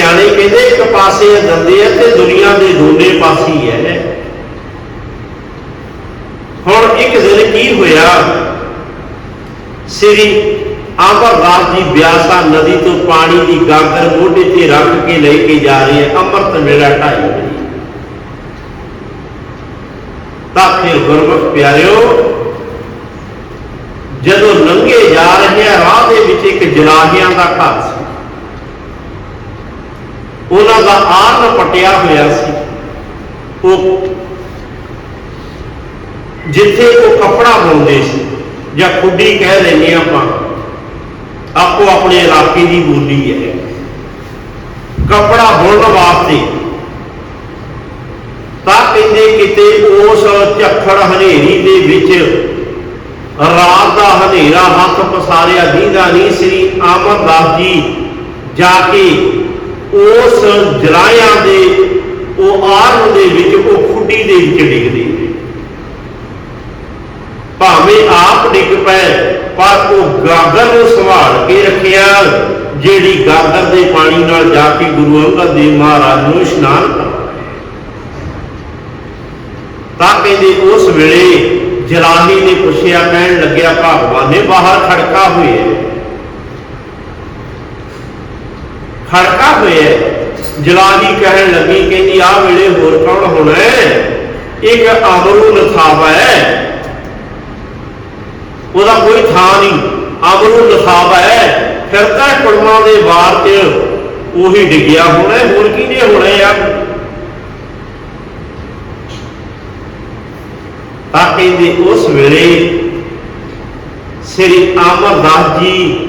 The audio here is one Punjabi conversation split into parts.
ਸਿਆਣੇ ਕਹਿੰਦੇ ਇੱਕ ਪਾਸੇ ਦੰਦੇ ਆ ਤੇ ਦੁਨੀਆ ਦੇ ਦੋਨੇ ਪਾਸੇ ਹੈ ਹੁਣ ਇੱਕ ਦਿਨ ਕੀ ਹੋਇਆ? ਸ੍ਰੀ ਅਮਰਦਾਸ ਜੀ ਬਿਆਸਾ ਨਦੀ ਤੋਂ ਪਾਣੀ ਦੀ ਗਾਗਰ ਮੋਢੇ ਤੇ ਰੱਖ ਕੇ ਲੈ ਕੇ ਜਾ ਰਹੇ ਹੈ ਅੰਮ੍ਰਿਤ ਵੇਲਾ ਢਾਈ ਵਜੇ। ਤਾਂ ਫਿਰ ਗੁਰਮੁਖ ਪਿਆਰਿਓ, ਜਦੋਂ ਲੰਘੇ ਜਾ ਰਹੇ ਆ, ਰਾਹ ਦੇ ਵਿੱਚ ਇੱਕ ਜਨਾਹਿਆਂ ਦਾ ਘਰ ਉਹਨਾਂ ਦਾ ਆਰਨ ਪਟਿਆ ਹੋਇਆ ਸੀ। ਉਹ ਜਿੱਥੇ ਉਹ ਕੱਪੜਾ ਬੁਣਦੇ ਸੀ, ਜਾਂ ਖੁੱਡੀ ਕਹਿ ਲੈਂਦੇ ਆਪਾਂ, ਆਪੋ ਆਪਣੇ ਇਲਾਕੇ ਦੀ ਬੋਲੀ ਹੈ। ਕੱਪੜਾ ਬੁਣਨ ਵਾਸਤੇ ਤਾਂ ਕਹਿੰਦੇ ਕਿਤੇ ਉਸ ਝੱਖੜ ਹਨੇਰੀ ਦੇ ਵਿੱਚ ਰਾਤ ਦਾ ਹਨੇਰਾ ਹੱਥ ਪਸਾਰਿਆ, ਦੀਦਾ ਨਹੀਂ, ਸ੍ਰੀ ਅਮਰਦਾਸ ਜੀ ਜਾ ਕੇ ਉਸ ਜਲਾਇਆਂ ਦੇ, ਉਹ ਆਰਨ ਦੇ ਵਿੱਚ, ਉਹ ਖੁੱਡੀ ਦੇ ਵਿੱਚ ਡਿੱਗਦੇ। ਨੇ ਭਾਵੇਂ ਆਪ ਡਿੱਗ ਪਏ, ਪਰ ਉਹ ਗਾਗਰ ਨੂੰ ਸੰਭਾਲ ਕੇ ਰੱਖਿਆ, ਜਿਹੜੀ ਗਾਗਰ ਦੇ ਪਾਣੀ ਨਾਲ ਜਾ ਕੇ ਗੁਰੂ ਅੰਗਦ ਦੇਵ ਮਹਾਰਾਜ ਨੂੰ ਇਸ਼ਨਾਨ ਕਰਵਾਇਆ ਤਾਂ ਕਹਿੰਦੇ ਉਸ ਵੇਲੇ ਜਲਾਲੀ ਨੇ ਪੁੱਛਿਆ, ਕਹਿਣ ਲੱਗਿਆ, ਭਗਵਾਨ ਨੇ ਬਾਹਰ ਖੜਕਾ ਹੋਇਆ ਹੈ। ਖੜਕਾ ਹੋਇਆ ਹੈ। ਜਲਾਨੀ ਕਹਿਣ ਲੱਗੀ ਕਹਿੰਦੀ ਆ ਵੇਲੇ ਹੋਰ ਕੌਣ ਹੋਣਾ ਇੱਕ ਅਮਰੂ ਲਥਾਵਾ ਹੈ। ਉਹਦਾ ਕੋਈ ਥਾਂ ਨਹੀਂ। ਅਮਰੂ ਲਥਾਵਾ ਹੈ। ਫਿਰ ਕੁੜਮਾਂ ਦੇ ਵਾਰ 'ਚ ਉਹੀ ਡਿੱਗਿਆ ਹੋਣਾ ਹੈ, ਹੋਰ ਕਿਹਨੇ ਹੋਣਾ ਆ ਤਾਂ ਕਹਿੰਦੇ ਉਸ ਵੇਲੇ ਸ੍ਰੀ ਅਮਰਦਾਸ ਜੀ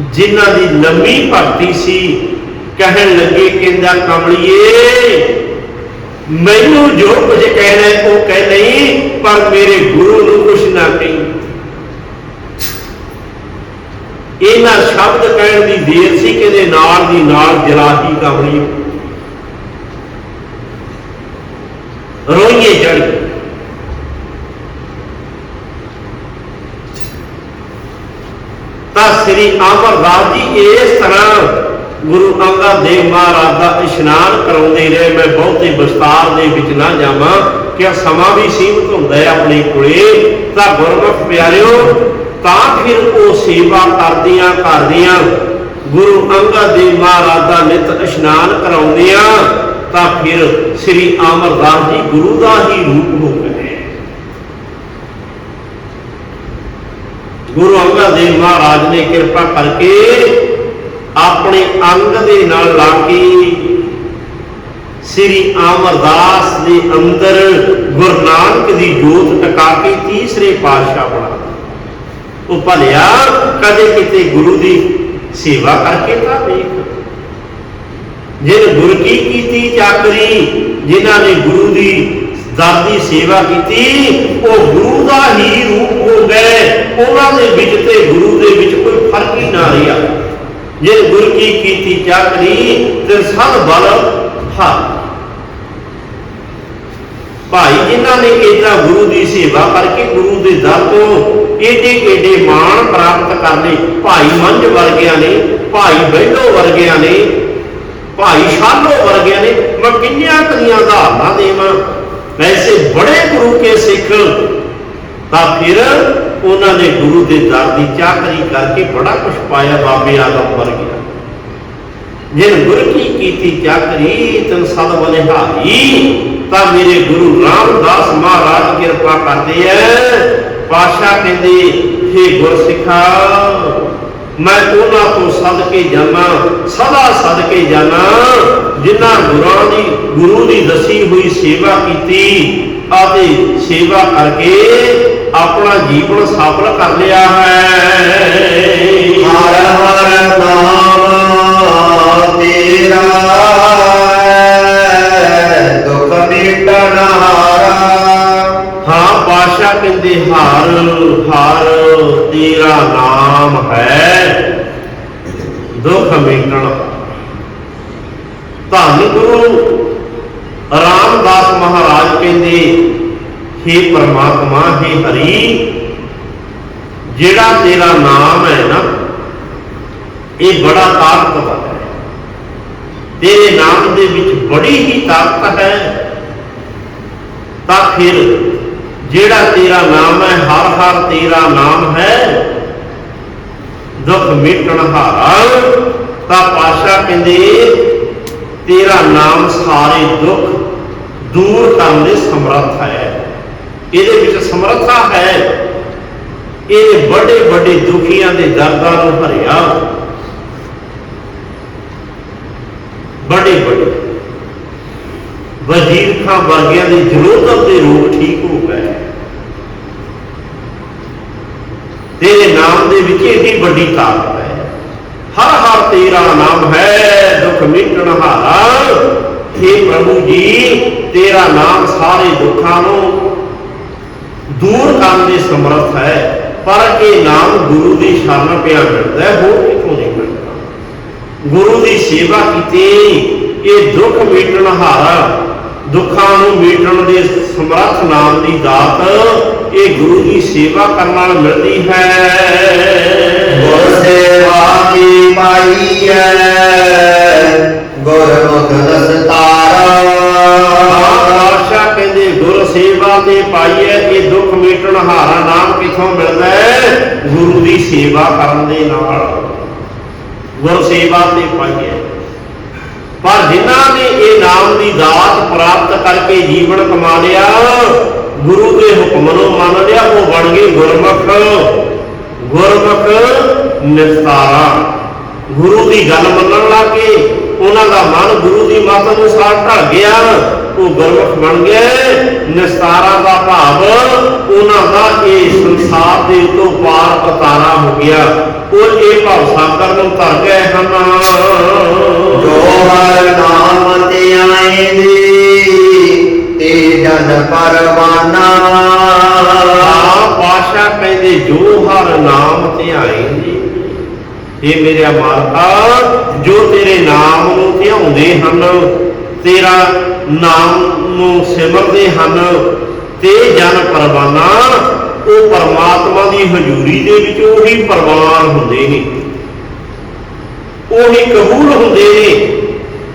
ਜਿਨ੍ਹਾਂ ਦੀ ਲੰਮੀ ਭਗਤੀ ਸੀ ਕਹਿਣ ਲੱਗੇ ਕਹਿੰਦਾ, ਕਮਲੀਏ, ਮੈਨੂੰ ਜੋ ਕੁਝ ਕਹਿਣਾ ਉਹ ਕਹਿ ਨਹੀਂ, ਪਰ ਮੇਰੇ ਗੁਰੂ ਨੂੰ ਕੁਛ ਨਾ ਕਹੀ। ਇਹਨਾਂ ਸ਼ਬਦ ਕਹਿਣ ਦੀ ਦੇਰ ਸੀ ਕਿ ਨਾਲ ਦੀ ਨਾਲ ਜਲਾਹੀ ਕਮਲੀ ਰੋਈਏ ਚੜ ਤਾਂ ਸ੍ਰੀ ਅਮਰਦਾਸ ਜੀ ਇਸ ਤਰ੍ਹਾਂ ਗੁਰੂ ਅੰਗਦ ਦੇਵ ਮਹਾਰਾਜ ਦਾ ਇਸ਼ਨਾਨ ਕਰਾਉਂਦੇ ਰਹੇ। ਮੈਂ ਬਹੁਤੇ ਵਿਸਤਾਰ ਦੇ ਵਿੱਚ ਨਾ ਜਾਵਾਂ ਕਿ ਸਮਾਂ ਵੀ ਸੀਮਤ ਹੁੰਦਾ ਹੈ ਆਪਣੇ ਕੋਲੇ। ਤਾਂ ਗੁਰਮੁਖ ਪਿਆਰਿਓ, ਤਾਂ ਫਿਰ ਉਹ ਸੇਵਾ ਕਰਦੀਆਂ ਕਰਦੀਆਂ ਗੁਰੂ ਅੰਗਦ ਦੇਵ ਮਹਾਰਾਜ ਦਾ ਨਿਤ ਇਸ਼ਨਾਨ ਕਰਾਉਂਦਿਆਂ ਤਾਂ ਫਿਰ ਸ੍ਰੀ ਅਮਰਦਾਸ ਜੀ ਗੁਰੂ ਦਾ ਹੀ ਰੂਪ ਹੋ ਗਏ। ਗੁਰੂ ਅੰਗਦ ਦੇਵ ਮਹਾਰਾਜ ਨੇ ਕਿਰਪਾ ਕਰਕੇ ਆਪਣੇ ਅੰਗ ਦੇ ਨਾਲ ਲਾ ਕੇ ਸ੍ਰੀ ਅਮਰਦਾਸ ਦੇ ਅੰਦਰ ਗੁਰੂ ਨਾਨਕ ਦੀ ਜੋਤ ਟਿਕਾ ਕੇ ਤੀਸਰੇ ਪਾਤਸ਼ਾਹ ਬਣਾ ਉਹ ਭਲਿਆ, ਕਦੇ ਕਿਤੇ ਗੁਰੂ ਦੀ ਸੇਵਾ ਕਰਕੇ ਤਾਂ ਵੇਖ। ਜਿਹਨੇ ਗੁਰ ਕੀ ਕੀਤੀ, ਚਾਕਰੀ ਜਿਨ੍ਹਾਂ ਨੇ ਗੁਰੂ ਦੀ ਦਰ ਦੀ ਸੇਵਾ ਕੀਤੀ, ਉਹ ਗੁਰੂ ਦਾ ਹੀ ਰੂਪ ਹੋ ਗਏ। ਉਹਨਾਂ ਦੇ ਵਿੱਚ ਤੇ ਗੁਰੂ ਦੇ ਵਿੱਚ ਕੋਈ ਫ਼ਰਕ ਹੀ ਨਾ ਰਿਹਾ। ਜੇ ਗੁਰ ਕੀ ਕੀਤੀ ਚਾਕਰੀ ਤੇ ਸਭ ਬਲ ਹਾਂ ਭਾਈ ਜਿਨ੍ਹਾਂ ਨੇ ਇਦਾਂ ਗੁਰੂ ਦੀ ਸੇਵਾ ਕਰਕੇ ਗੁਰੂ ਦੇ ਦਰ ਤੋਂ ਏਡੇ ਏਡੇ ਮਾਣ ਪ੍ਰਾਪਤ ਕਰਨੇ? ਭਾਈ ਮੰਝ ਵਰਗਿਆਂ ਨੇ, ਭਾਈ ਬੈਲੋ ਵਰਗਿਆਂ ਨੇ, ਭਾਈ ਸ਼ਾਲੋ ਵਰਗਿਆਂ ਨੇ, ਮੈਂ ਕਿੰਨੀਆਂ ਕਦੀਆਂ ਉਦਾਹਰਨਾਂ ਦੇਵਾਂ। ਵੈਸੇ ਬੜੇ ਗੁਰੂ ਕੇ ਸਿੱਖ। ਤਾਂ ਫਿਰ ਉਹਨਾਂ ਨੇ ਗੁਰੂ ਦੇ ਦਰ ਦੀ ਚਾਕਰੀ ਕਰਕੇ ਬੜਾ ਕੁਝ ਪਾਇਆ ਬਾਬੇ ਆਦਮ ਵਰਗਿਆਂ ਜਿਨ ਗੁਰ ਕੀ ਕੀਤੀ ਚਾਕਰੀ, ਤਨ ਸਦ ਬਲਿਹਾਰੀ ਤਾਂ ਮੇਰੇ ਗੁਰੂ ਰਾਮਦਾਸ ਮਹਾਰਾਜ ਕਿਰਪਾ ਕਰਦੇ ਐ। ਪਾਸ਼ਾ ਕਹਿੰਦੇ हे ਗੁਰਸਿੱਖਾ, ਮੈਂ ਉਹਨਾਂ ਤੋਂ ਸਦਕੇ ਜਾਣਾ ਸਦਾ ਸਦਕੇ ਜਾਣਾ ਜਿਨ੍ਹਾਂ ਗੁਰਾਂ ਦੀ, ਗੁਰੂ ਦੀ ਦਸੀ ਹੋਈ ਸੇਵਾ ਕੀਤੀ ਅਤੇ ਸੇਵਾ ਕਰਕੇ ਆਪਣਾ ਜੀਵਨ ਸਫਲ ਕਰ ਲਿਆ ਹੈ। ਹਰ ਹਰ ਨਾਮ हे ਪ੍ਰਮਾਤਮਾ हे ਹਰੀ ਜਿਹੜਾ ਤੇਰਾ ਨਾਮ ਹੈ ਨਾ ਇਹ ਬੜਾ ਤਾਕਤਵਰ ਹੈ ਤੇਰੇ ਨਾਮ ਦੇ ਵਿੱਚ ਬੜੀ ਹੀ ਤਾਕਤ ਹੈ ਤਾਂ ਫਿਰ ਜਿਹੜਾ ਤੇਰਾ ਨਾਮ ਹੈ ਹਰ ਹਰ ਤੇਰਾ ਨਾਮ ਹੈ ਦੁੱਖ ਮਿਟਣ ਹਾਰ ਤਾਂ ਪਾਸ਼ਾ ਕਹਿੰਦੇ ਤੇਰਾ ਨਾਮ ਸਾਰੇ ਦੁੱਖ ਦੂਰ ਕਰਨ ਦੇ ਸਮਰੱਥ ਹੈ ਇਹਦੇ ਵਿੱਚ ਸਮਰੱਥਾ ਹੈ। ਇਹ ਵੱਡੇ ਵੱਡੇ ਦੁਖੀਆਂ ਦੇ ਦਰਦਾਂ ਨੂੰ ਭਰਿਆ। ਵੱਡੇ ਵੱਡੇ। ਵਜ਼ੀਰ ਖਾਂ ਵਰਗਿਆਂ ਦੇ ਜਲੋਧਰ ਦੇ ਰੋਗ ਠੀਕ ਹੋ ਗਏ। ਤੇਰੇ ਨਾਮ ਦੇ ਵਿੱਚ ਇਹਦੀ ਵੱਡੀ ਤਾਕਤ ਹੈ। ਹਰ ਹਰ ਤੇਰਾ ਨਾਮ ਹੈ, ਦੁੱਖ ਮਿਟਣ ਹਾਰਾ हे ਪ੍ਰਭੂ ਜੀ, ਤੇਰਾ ਨਾਮ ਸਾਰੇ ਦੁੱਖਾਂ ਨੂੰ ਦੂਰ ਕਰਨ ਦੇ ਸਮਰੱਥ ਹੈ, ਪਰ ਇਹ ਨਾਮ ਗੁਰੂ ਦੀ ਸ਼ਰਨ ਪਿਆ ਮਿਲਦਾ ਹੋਰ ਕਿਥੋਂ ਨਹੀਂ ਮਿਲਦਾ? ਗੁਰੂ ਦੀ ਸੇਵਾ ਕੀਤੀ ਇਹ ਦੁੱਖ ਮਿਟਣ ਹਾਰਾ, ਦੁੱਖਾਂ ਨੂੰ ਮਿਟਣ ਦੇ ਸਮਰੱਥ ਨਾਮ ਦੀ ਦਾਤ ਇਹ ਗੁਰੂ ਦੀ ਸੇਵਾ ਕਰਨ ਨਾਲ ਮਿਲਦੀ ਹੈ। ਗੁਰ ਸੇਵਾ ਕੀ ਪਾਈ ਹੈ? ਗੁਰਮੁਖ ਦਸਤਾਰਾ ਸੇਵਾ ਤੇ ਪਾਈਏ, ਇਹ ਦੁੱਖ ਮਿਟਣ ਹਾਰਾ ਨਾਮ ਕਿੱਥੋਂ ਮਿਲਦਾ ਹੈ? ਗੁਰੂ ਦੀ ਸੇਵਾ ਕਰਨ ਦੇ ਨਾਲ। ਗੁਰ ਸੇਵਾ ਤੇ ਪਾਈਏ। ਪਰ ਜਿਨ੍ਹਾਂ ਨੇ ਇਹ ਨਾਮ ਦੀ ਦਾਤ ਪ੍ਰਾਪਤ ਕਰਕੇ ਜੀਵਨ ਕਮਾ ਲਿਆ, ਗੁਰੂ ਦੇ ਹੁਕਮ ਨੂੰ ਮੰਨ ਲਿਆ, ਉਹ ਬਣ ਗਏ ਗੁਰਮੁਖ। ਗੁਰਮੁਖ ਨਿਸਤਾਰਾ ਗੁਰੂ ਦੀ ਗੱਲ ਮੰਨਣ ਲੱਗੇ ਉਹਨਾਂ ਦਾ ਮਨ ਗੁਰੂ ਦੀ ਮੱਤ ਅਨੁਸਾਰ ਢਲ ਗਿਆ। ਉਹ ਗੁਰਮੁਖ ਬਣ ਗਏ ਨਿਸਤਾਰਾ ਦਾ ਭਾਵ ਉਹਨਾਂ ਦਾ ਇਹ ਸੰਸਾਰ ਦੇ ਉਤੋਂ ਪਾਰ ਪਤਾਰਾ ਹੋ ਗਿਆ। ਉਹ ਇਹ ਭਾਵ ਸਾਗਰ ਨੂੰ ਤਰ ਗਏ ਹਨ। ਜੋ ਹਰ ਨਾਮ ਤੇ ਆਏ ਦੀ ਤੇ ਜਨ ਪਰਵਾਨਾ। ਪਾਸ਼ਾ ਕਹਿੰਦੇ ਜੋ ਹਰ ਨਾਮ ਧਿਆਏਂਗੇ ਇਹ ਮੇਰੇ ਮਾਲਕਾ ਜੋ ਤੇਰੇ ਨਾਮ ਨੂੰ ਧਿਆਉਂਦੇ ਹਨ ਤੇਰਾ ਨਾਮ ਨੂੰ ਸਿਮਰਦੇ ਹਨ। ਤੇ ਜਨ ਪਰਵਾਨਾ, ਉਹ ਪਰਮਾਤਮਾ ਦੀ ਹਜ਼ੂਰੀ ਦੇ ਵਿੱਚ ਉਹੀ ਪ੍ਰਵਾਨ ਹੁੰਦੇ ਨੇ। ਉਹੀ ਕਬੂਲ ਹੁੰਦੇ ਨੇ।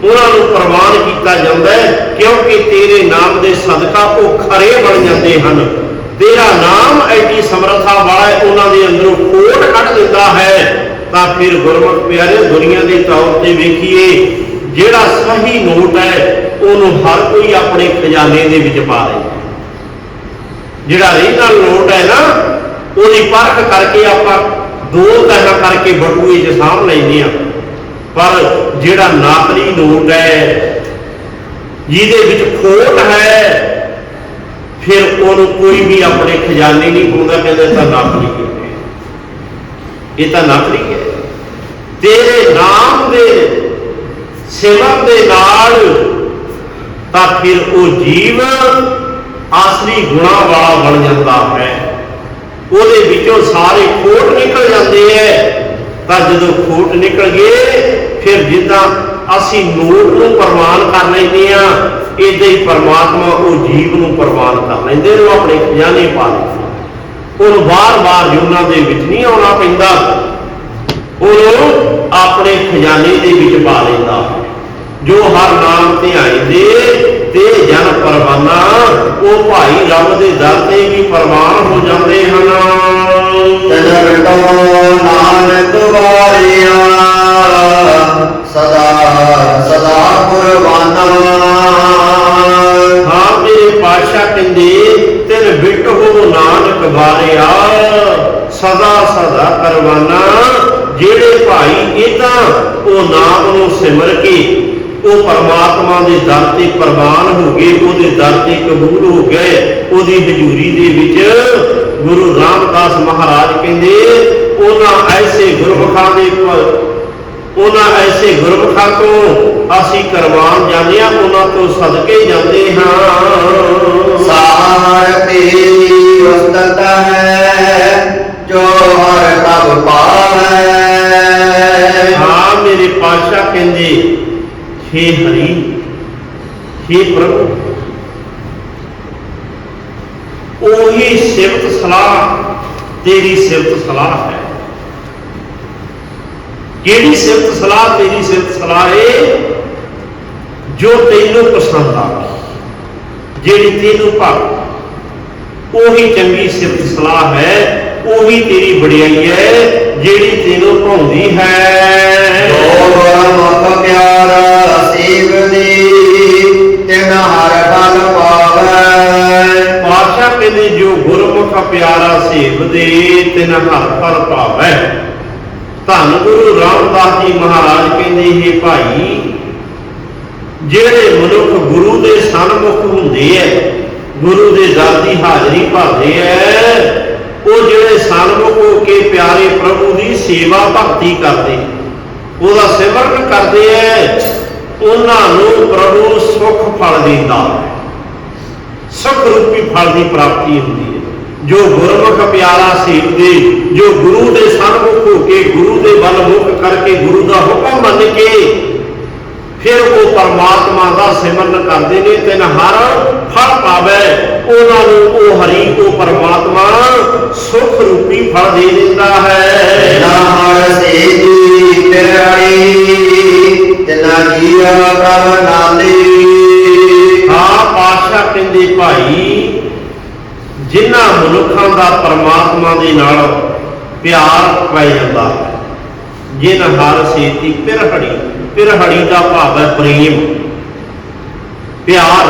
ਉਹਨਾਂ ਨੂੰ ਪ੍ਰਵਾਨ ਕੀਤਾ ਜਾਂਦਾ ਹੈ, ਕਿਉਂਕਿ ਤੇਰੇ ਨਾਮ ਦੇ ਸਦਕਾ ਉਹ ਖਰੇ ਬਣ ਜਾਂਦੇ ਹਨ। ਤੇਰਾ ਨਾਮ ਐਡੀ ਸਮਰੱਥਾ ਵਾਲਾ ਹੈ, ਉਹਨਾਂ ਦੇ ਅੰਦਰੋਂ ਕੋਟ ਕੱਢ ਦਿੰਦਾ ਹੈ। ਤਾਂ ਫਿਰ ਗੁਰਮੁਖ ਪਿਆਰੇ, ਦੁਨੀਆ ਦੇ ਤੌਰ ਤੇ ਵੇਖੀਏ, ਜਿਹੜਾ ਸਹੀ ਨੋਟ ਹੈ ਉਹਨੂੰ ਹਰ ਕੋਈ ਆਪਣੇ ਖਜ਼ਾਨੇ ਦੇ ਵਿੱਚ ਪਾ ਰਿਹਾ। ਜਿਹੜਾ ਰੀਨਲ ਨੋਟ ਹੈ ਨਾ, ਉਹਦੀ ਪਰਖ ਕਰਕੇ ਆਪਾਂ ਦੋ ਤਰ੍ਹਾਂ ਕਰਕੇ ਬਟੂਏ 'ਚ ਸਾਂਭ ਲੈਂਦੇ ਆ ਪਰ ਜਿਹੜਾ ਨਕਲੀ ਨੋਟ ਹੈ, ਜਿਹਦੇ ਵਿੱਚ ਖੋਟ ਹੈ, ਫਿਰ ਉਹਨੂੰ ਕੋਈ ਵੀ ਆਪਣੇ ਖਜ਼ਾਨੇ ਨਹੀਂ ਪਾਉਂਦਾ ਕਹਿੰਦਾ ਇਹ ਤਾਂ ਨਕਲੀ ਹੈ। ਇਹ ਤਾਂ ਨਕਲੀ ਹੈ। ਤੇਰੇ ਨਾਮ ਦੇ ਸੇਵਾ ਦੇ ਨਾਲ ਤਾਂ ਫਿਰ ਉਹ ਜੀਵ ਆਸਰੀ ਗੁਣਾ ਵਾਲਾ ਬਣ ਜਾਂਦਾ ਹੈ। ਉਹਦੇ ਵਿੱਚੋਂ ਸਾਰੇ ਖੋਟ ਨਿਕਲ ਜਾਂਦੇ ਐ। ਤਾਂ ਜਦੋਂ ਖੋਟ ਨਿਕਲ ਗਏ, ਫਿਰ ਜਿੱਦਾਂ ਅਸੀਂ ਨੂਰ ਨੂੰ ਪ੍ਰਮਾਨ ਕਰ ਲੈਂਦੇ ਆ ਇਦਾਂ ਹੀ ਪਰਮਾਤਮਾ ਉਹ ਜੀਵ ਨੂੰ ਪ੍ਰਮਾਨ ਕਰ ਲੈਂਦੇ ਨੇ ਆਪਣੇ ਖਜ਼ਾਨੇ ਪਾ ਲੈਂਦੇ ਉਹਨੂੰ ਬਾਰ-ਬਾਰ ਜੁਨਾ ਦੇ ਵਿੱਚ ਨਹੀਂ ਆਉਣਾ ਪੈਂਦਾ। ਉਹਨੂੰ ਆਪਣੇ ਖਜ਼ਾਨੇ ਦੇ ਵਿੱਚ ਪਾ ਲੈਂਦਾ। ਜੋ ਹਰ ਨਾਮ ਧਿਆਈ ਦੇ ਤੇ ਜਨ ਪਰਵਾਨਾ ਉਹ ਭਾਈ ਰੱਬ ਦੇ ਦਰ ਤੇ ਵੀ ਪ੍ਰਵਾਨ ਹੋ ਜਾਂਦੇ ਹਨ। ਤਨ ਰਟੋ ਨਾਨਕ ਵਾਰਿਆ ਸਦਾ ਸਦਾ ਕੁਰਬਾਨਾ ਹਾਂ ਮੇਰੇ ਪਾਸ਼ਾ ਕਹਿੰਦੇ ਤੇਰੇ ਬਿਟ ਹੋ ਨਾਨਕ ਵਾਰਿਆ ਸਦਾ ਸਦਾ ਕਰਵਾਨਾ ਜਿਹੜੇ ਭਾਈ ਇਦਾਂ ਉਹ ਨਾਮ ਨੂੰ ਸਿਮਰ ਕੇ ਉਹ ਪਰਮਾਤਮਾ ਦੇ ਦਰ ਤੇ ਪ੍ਰਵਾਨ ਹੋ ਗਏ ਉਹਦੇ ਦਰ ਤੇ ਕਬੂਲ ਹੋ ਗਏ ਉਹਦੀ ਹਜ਼ੂਰੀ ਦੇ ਵਿੱਚ ਗੁਰੂ ਰਾਮਦਾਸ ਮਹਾਰਾਜ ਕਹਿੰਦੇ ਉਹਨਾਂ ਐਸੇ ਗੁਰਮੁਖਾਂ ਦੇ ਉਹਨਾਂ ਐਸੇ ਗੁਰਮੁਖਾਂ ਤੋਂ ਅਸੀਂ ਕਰਵਾਨ ਜਾਂਦੇ ਹਾਂ ਉਹਨਾਂ ਤੋਂ ਸਦਕੇ ਜਾਂਦੇ ਹਾਂ। ਸਾਰ ਤੇਰੀ ਵਸਤਤ ਹੈ ਜੋ ਹਰ ਤਬ ਪਾਵੈ। ਹਾਂ ਮੇਰੇ ਪਾਤਸ਼ਾਹ ਕਹਿੰਦੇ ਹੇ ਹਰੀ, ਹੇ ਪ੍ਰਭੂ। ਉਹੀ ਸਿਫਤ ਸਲਾਹ, ਤੇਰੀ ਸਿਫਤ ਸਲਾਹ ਹੈ। ਕਿਹੜੀ ਸਿਫਤ ਸਲਾਹ, ਤੇਰੀ ਸਿਫਤ ਸਲਾਹ ਹੈ ਜੋ ਤੈਨੂੰ ਪਸੰਦ ਆ। ਜਿਹੜੀ ਤੈਨੂੰ ਭਾਵੇ। ਉਹੀ ਚੰਗੀ ਸਿਫਤ ਸਲਾਹ ਹੈ, ਉਹੀ ਤੇਰੀ ਵਡਿਆਈ ਹੈ, ਜਿਹੜੀ ਤੈਨੂੰ ਭਾਉਂਦੀ ਜੋ ਹੈ ਪਿਆਰਾ। ਪਾਤਸ਼ਾਹ ਜੋ ਗੁਰਮੁਖ ਪਿਆਰਾ ਸੇਵਦੇ ਤਿਨ ਹਰ ਫਲ ਪਾਵੈ। ਧੰਨ ਗੁਰੂ ਰਾਮਦਾਸ ਜੀ ਮਹਾਰਾਜ ਕਹਿੰਦੇ ਇਹ ਭਾਈ, ਜਿਹੜੇ ਮਨੁੱਖ ਗੁਰੂ ਦੇ ਸਨਮੁਖ ਹੁੰਦੇ ਐ, ਗੁਰੂ ਦੇ ਦਰ ਦੀ ਹਾਜ਼ਰੀ ਭਰਦੇ ਐ, ਉਹ ਜਿਹੜੇ ਸਨਮੁਖ ਹੋ ਕੇ ਪਿਆਰੇ ਪ੍ਰਭੂ ਦੀ ਸੇਵਾ ਭਗਤੀ ਕਰਦੇ, ਉਹਦਾ ਸਿਮਰਨ ਕਰਦੇ ਐ, ਉਹਨਾਂ ਨੂੰ ਪ੍ਰਭੂ ਸੁਖ ਫਲ ਦਿੰਦਾ। ਸੁਖ ਰੂਪੀ ਫਲ ਦੀ ਪ੍ਰਾਪਤੀ ਹੁੰਦੀ ਹੈ। ਜੋ ਗੁਰਮੁਖ ਪਿਆਰਾ ਸੇਵਦੇ, ਜੋ ਗੁਰੂ ਦੇ ਸਨਮੁਖ ਹੋ ਕੇ ਗੁਰੂ ਦੇ ਵੱਲ ਮੁਖ ਕਰਕੇ ਗੁਰੂ ਦਾ ਹੁਕਮ ਮੰਨ ਕੇ ਫਿਰ ਉਹ ਪਰਮਾਤਮਾ ਦਾ ਸਿਮਰਨ ਕਰਦੇ ਨੇ ਤੇ ਹਰ ਫਲ ਪਾਵੇ, ਉਹਨਾਂ ਨੂੰ ਉਹ ਹਰੀ, ਉਹ ਪਰਮਾਤਮਾ ਸੁਖ ਰੂਪੀ ਫਲ ਦੇ ਦਿੰਦਾ ਹੈ। ਨਾਮ ਸੇਜੀ ਪਿਰਾੜੀ ਤਿਨਾ ਜੀਆ ਪ੍ਰਭ ਨਾਲੀ ਹਾਂ ਪਾਤਸ਼ਾਹ ਕਹਿੰਦੇ ਭਾਈ ਜਿਨ੍ਹਾਂ ਮਨੁੱਖਾਂ ਦਾ ਪਰਮਾਤਮਾ ਦੇ ਨਾਲ ਪਿਆਰ ਪੈ ਜਾਂਦਾ। ਹੈ ਜਿਨ ਹਰ ਸੇਤੀ ਪਿਰਹੜੀ ਪਿਰਹੜੀ ਦਾ ਭਾਵ ਹੈ ਪ੍ਰੇਮ। ਪਿਆਰ।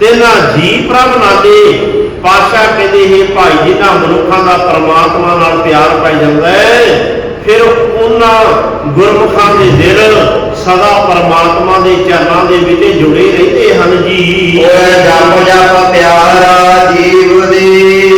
ਤੇਨਾ ਜੀ ਪ੍ਰਭ ਨਾਲੇ, ਪਾਤਸ਼ਾਹ ਕਹਿੰਦੇ ਇਹ ਭਾਈ ਜਿਨ੍ਹਾਂ ਮਨੁੱਖਾਂ ਦਾ ਪਰਮਾਤਮਾ ਨਾਲ ਪਿਆਰ ਪੈ ਜਾਂਦਾ ਹੈ, ਫਿਰ ਉਹਨਾਂ ਗੁਰਮੁਖਾਂ ਦੇ ਦਿਲ ਸਦਾ ਪਰਮਾਤਮਾ ਦੇ ਚਰਨਾਂ ਦੇ ਵਿੱਚ ਜੁੜੇ ਰਹਿੰਦੇ ਹਨ ਜੀ। ਓਏ ਜਪ ਜਪ ਪਿਆਰਾ ਜੀਵ ਦੀ।